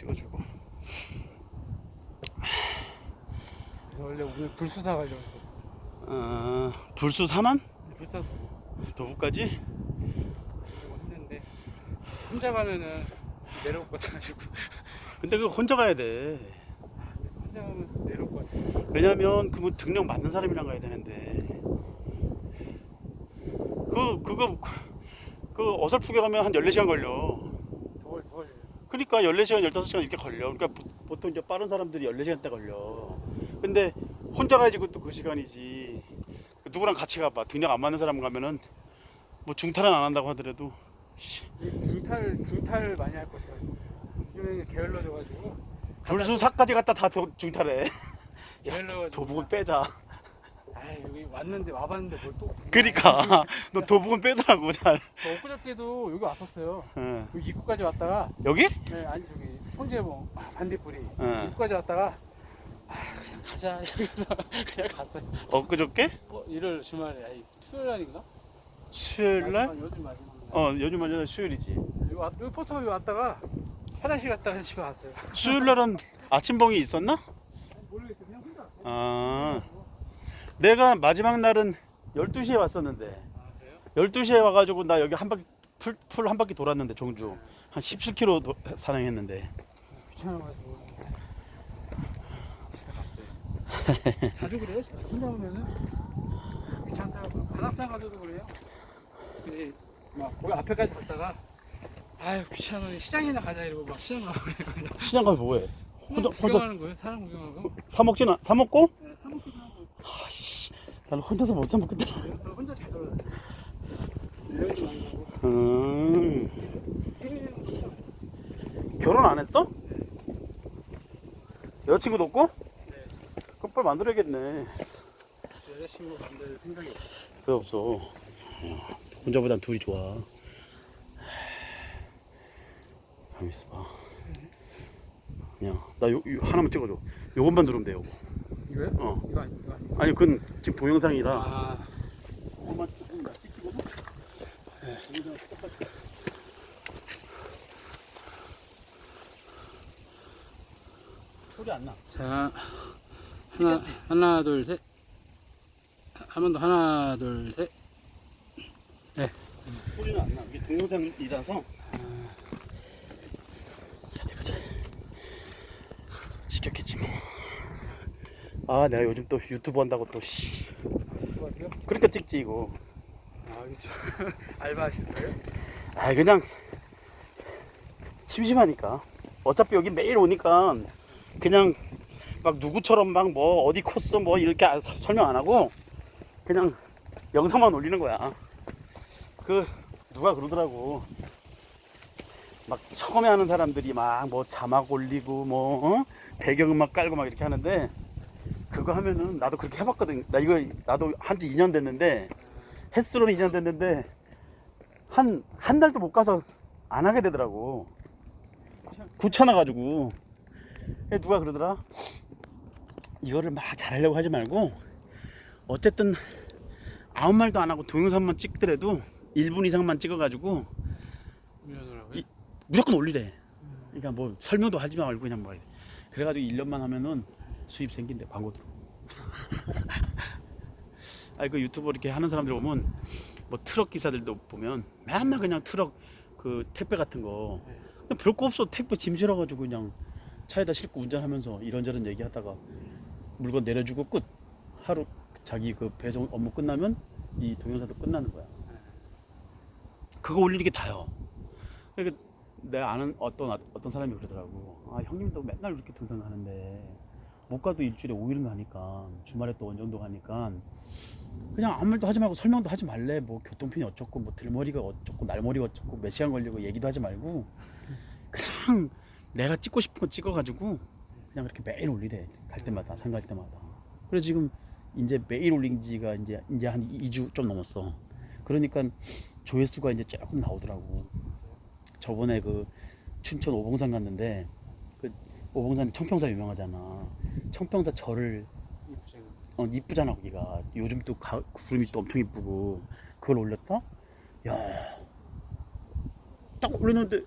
찍어주고 원래 오늘 불수사 가려고. 어, 불수 4만? 불수사 도부까지? 했는데 혼자 가면은 내려올 것 같아가지고 근데 그거 혼자 가야 돼 혼자 가면 내려올 것 같아. 왜냐면 그뭐 등록 맞는 사람이랑 가야 되는데 그 그거 그 어설프게 가면 한 14시간 걸려. 그러니까 14시간 15시간 이렇게 걸려. 그러니까 보- 보통 이제 빠른 사람들이 14시간 때 걸려. 근데 혼자 가야지 그것도 그 시간이지. 누구랑 같이 가봐. 등록 안 맞는 사람 가면은 뭐 중탈은 안 한다고 하더라도. 중탈 중탈 많이 할 것 같아요. 요즘에 게을러져가지고. 불수 4까지 갔다 다 도- 중탈해. 게을러가지고. 도북은 빼자 아 여기 왔는데 와봤는데 뭘 또 그러니까 너 도북은 빼더라고 잘 저 엊그저께도 여기 왔었어요. 응. 여기 입구까지 왔다가 여기? 네, 아니 저기 송재봉 반딧불이 응. 입구까지 왔다가 아 그냥 가자 이러면서 그냥 갔어요. 엊그저께? 어 일요일 주말에 아니 수요일 날인가? 수요일 날? 마지막, 요즘 마지막 날. 어 요즘 완전 수요일이지 여기, 왔, 여기 포터 여기 왔다가 화장실 갔다가 집에 왔어요. 수요일 날은 아침봉이 있었나? 모르겠어요. 그냥 혼자. 왔어요. 아 내가 마지막 날은 12시에 왔었는데 아 그래요? 12시에 와가지고 나 여기 한 바퀴 풀, 풀 한 바퀴 돌았는데 종주 한 17km 도, 사랑했는데 귀찮아가지고 집에 갔어요. 자주 그래요? 혼자 오면은 귀찮다고 관악산 가서도 그래요. 근데 막 거기 앞에까지 갔다가 아유 귀찮아 시장이나 가자 이러고 막 시장 가고 그래요. 그냥 시장 가서 뭐해? 혼자 혼자 구경하는 거예요. 사람 구경하고. 사 먹진 않, 사 먹고? 네, 나는 혼자서 못 사 먹겠다 저 혼자 잘 돌아다녀요. 여행도 많이 가고. 음 해외여행 결혼 안 했어? 여자친구도 없고? 네. 그럼 빨리 만들어야겠네. 여자친구 만들 생각이 없어요. 왜 없어 어, 혼자보단 둘이 좋아 가만 있어봐 그냥 나 요, 요 하나만 찍어줘 요것만 누르면 돼 요거 이거요? 어 이거 아니 이거 아니. 아니 그건 지금 동영상이라 아 요것만 조금 나 찍히거든? 네 동영상 똑같이 소리 안 나 자 하나 하나 둘 셋. 한 번 더 하나 둘 셋. 소리는 안 나 이게 동영상이라서 어디보자 시켰겠지 뭐 아 내가 요즘 또 유튜브 한다고 또 씨. 수고하세요. 그러니까 찍지 이거 아 이거 알바 하실 거예요? 아 그냥 심심하니까 어차피 여기 매일 오니까 그냥 막 누구처럼 막 뭐 어디 코스 뭐 이렇게 아- 서- 설명 안 하고 그냥 영상만 올리는 거야 그 누가 그러더라고 막 처음에 하는 사람들이 막 뭐 자막 올리고 뭐 어? 배경음악 깔고 막 이렇게 하는데 그거 하면은 나도 그렇게 해봤거든 나 이거 나도 한 지 2년 됐는데 횟수로는 2년 됐는데 한, 한 달도 못 가서 안 하게 되더라고. 귀찮아 가지고. 근데 누가 그러더라? 이거를 막 잘하려고 하지 말고, 어쨌든 아무 말도 안 하고 동영상만 찍더라도 1분 이상만 찍어가지고? 이- 무조건 올리래. 그러니까 뭐 설명도 하지 말고 그냥 뭐. 그래가지고 1년만 하면은 수입 생긴대, 광고 들어. 아니, 그 유튜브 이렇게 하는 사람들 보면 뭐 트럭 기사들도 보면 맨날 그냥 트럭 그 택배 같은 거. 별거 없어. 택배 짐 실어가지고 그냥 차에다 싣고 운전하면서 이런저런 얘기하다가 물건 내려주고 끝. 하루 자기 그 배송 업무 끝나면 이 동영상도 끝나는 거야. 그거 올리는 게 다요. 그러니까 내가 아는 어떤 어떤 사람이 그러더라고. 아 형님도 맨날 이렇게 등산 가는데 못 가도 일주일에 5일은 가니까 주말에 또 원정도 가니까. 그냥 아무 말도 하지 말고 설명도 하지 말래. 뭐 교통편이 어쩌고 뭐 들머리가 어쩌고 날머리가 어쩌고 몇 시간 걸리고 얘기도 하지 말고 그냥 내가 찍고 싶은 거 찍어가지고 그냥 그렇게 매일 올리래. 갈 때마다 산갈 때마다. 그래서 지금 이제 매일 올린 지가 이제 이제 한 2주 좀 넘었어. 그러니까 조회수가 이제 조금 나오더라고. 저번에 그 춘천 오봉산 갔는데 그 오봉산이 청평사 유명하잖아 청평사 절을. 어, 이쁘잖아 거기가 요즘 또 가, 구름이 또 엄청 이쁘고 그걸 올렸다? 야딱 올렸는데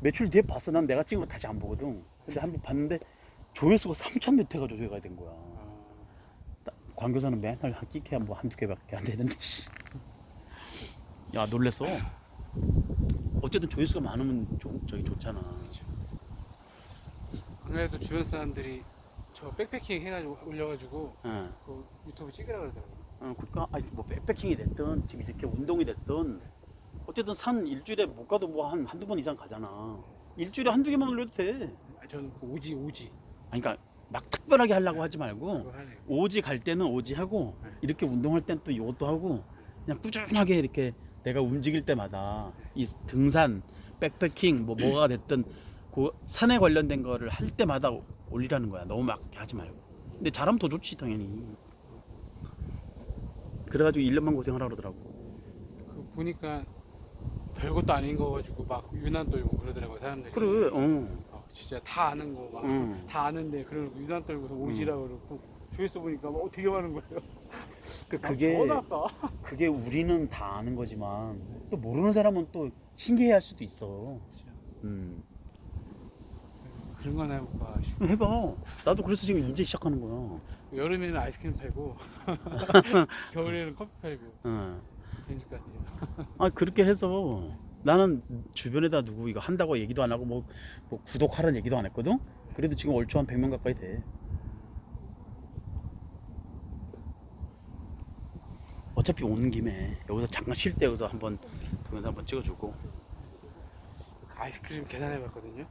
며칠 뒤에 봤어. 난 내가 찍은 거 다시 안 보거든. 근데 한번 봤는데 조회수가 3천 몇 회가 조회가 된 거야. 어, 광교사는 맨날 한 끼게 뭐 한두 개밖에 안 되는데. 씨. 야 놀랬어. 어쨌든 조회수가 많으면 좀 저기 좋잖아. 안 그래도 주변 사람들이 저 백패킹 해가지고 올려가지고 어. 그 유튜브 찍으라 그러더라고요. 어, 그러니까 아니 뭐 백패킹이 됐든 지금 이렇게 운동이 됐든 어쨌든 산 일주일에 못 가도 뭐 한 한두 번 이상 가잖아. 일주일에 한두 개만 올려도 돼. 아, 저는 그 오지 오지 아니, 그러니까 막 특별하게 하려고 하지 말고 그거 하네요. 오지 갈 때는 오지 하고 이렇게 운동할 땐 또 이것도 하고 그냥 꾸준하게 이렇게 내가 움직일 때마다 이 등산, 백패킹 뭐 뭐가 됐든 그 산에 관련된 거를 할 때마다 올리라는 거야. 너무 막 하지 말고. 근데 잘하면 더 좋지 당연히. 그래가지고 1년만 고생하라 그러더라고. 그 보니까 별것도 아닌 거 가지고 막 유난 떨고 그러더라고요 사람들이. 그래, 어. 어, 진짜 다 아는 거 막. 응. 다 아는데 그러고 유난 떨고서 오지라 그러고 조회수 보니까 막 어, 되게 많은 거예요. 그 아, 그게 전화가. 그게 우리는 다 아는 거지만 또 모르는 사람은 또 신기해할 수도 있어. 음. 그런 거나 해볼까 싶어. 해봐. 나도 그래서 지금 이제 시작하는 거야. 여름에는 아이스크림 팔고 겨울에는 커피 팔고 어. 재밌을 것 같아요. 아 그렇게 해서 나는 주변에다 누구 이거 한다고 얘기도 안 하고 뭐, 뭐 구독하라는 얘기도 안 했거든. 그래도 지금 얼추 한 100명 가까이 돼. 어차피 오는 김에 여기서 잠깐 쉴 때 여기서 한번 동영상 한번 찍어주고 아이스크림 계산해봤거든요.